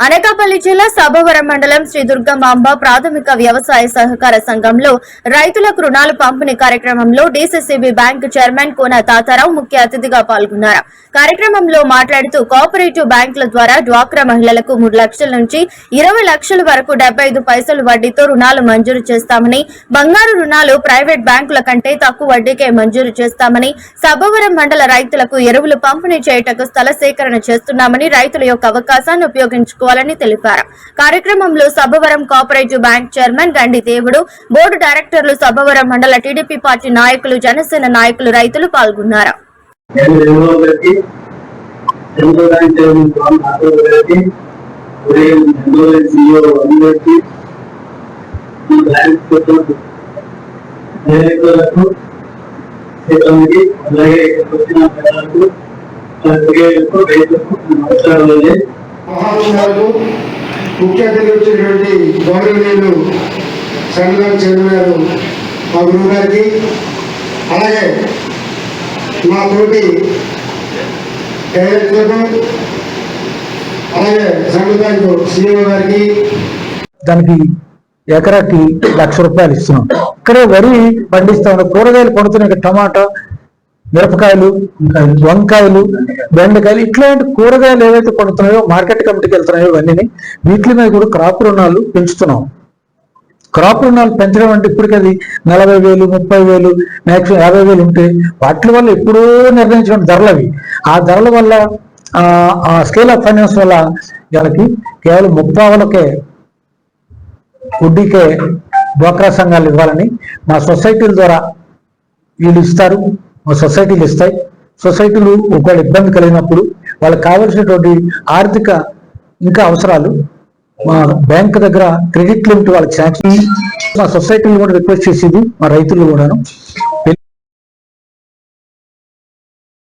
అనకాపల్లి జిల్లా సభవరం మండలం శ్రీ దుర్గమాంబ ప్రాథమిక వ్యవసాయ సహకార సంఘంలో రైతులకు రుణాలు పంపిణీ కార్యక్రమంలో DCCB bank chairman Kona Tatarao ముఖ్య అతిథిగా పాల్గొన్నారు. కార్యక్రమంలో మాట్లాడుతూ కోఆపరేటివ్ బ్యాంకుల ద్వారా డ్వాక్రా మహిళలకు మూడు లక్షల నుంచి ఇరవై లక్షల వరకు డెబ్బై పైసలు వడ్డీతో రుణాలు మంజూరు చేస్తామని బంగారు రుణాలు ప్రైవేట్ బ్యాంకుల కంటే తక్కువ వడ్డీకే మంజూరు చేస్తామని సభవరం మండల రైతులకు ఎరువులు పంపిణీ చేయుటకు స్థల సేకరణ చేస్తున్నామని రైతుల యొక్క అవకాశాన్ని చేసుకోవాలని తెలిపారు. కార్యక్రమంలో Sabhavaram cooperative bank chairman Gandi Devudu board డైరెక్టర్లు సభవరం మండల టీడీపీ పార్టీ నాయకులు జనసేన నాయకులు రైతులు పాల్గొన్నారు. డైరెక్టర్లకు సిబ్బందికి అలాగే వచ్చిన ప్రజలకు పత్రికలకు రైతులకు నమస్కారాలు మహానుభావులకు ముఖ్య అతిథి వచ్చినటువంటి గౌరవనీయులు సంఘం చైర్మన్ గారు మా గురువు గారికి అలాగే మా తోటి డైరెక్టర్లకు అలాగే సంఘ సీఎం గారికి. దానికి ఎకరాకి లక్ష రూపాయలు ఇస్తున్నాం. ఇక్కడే వరి పండిస్తా. ఉన్నాం కూరగాయలు పండుతున్నాయి టమాటా మిరపకాయలు వంకాయలు బెండకాయలు. ఇట్లాంటి కూరగాయలు ఏవైతే పండుతున్నాయో మార్కెట్ కమిటీకి వెళ్తున్నాయో ఇవన్నీ వీటి మీద కూడా క్రాప్ రుణాలు పెంచుతున్నాం. క్రాప్ రుణాలు పెంచడం అంటే ఇప్పటికి అది నలభై వేలు ముప్పై వేలు మ్యాక్సిమం యాభై వేలు ఉంటే వాటి వల్ల ఎప్పుడో నిర్ణయించిన ధరలు అవి. ఆ ధరల వల్ల ఆ, స్కేల్ ఆఫ్ ఫైనాన్స్ వల్ల వీళ్ళకి కేవలం ముప్పావులకే వడ్డీకే డ్వాక్రా సంఘాలు ఇవ్వాలని మా సొసైటీల ద్వారా వీళ్ళు ఇస్తారు. సొసైటీలు ఇస్తాయి. సొసైటీలు ఒకవేళ ఇబ్బంది కలిగినప్పుడు వాళ్ళకి కావలసినటువంటి ఆర్థిక ఇంకా అవసరాలు మా బ్యాంక్ దగ్గర క్రెడిట్ లిమిట్ వాళ్ళకి శాంక్షన్ మా సొసైటీలు కూడా రిక్వెస్ట్ చేసేది మా రైతులు కూడాను.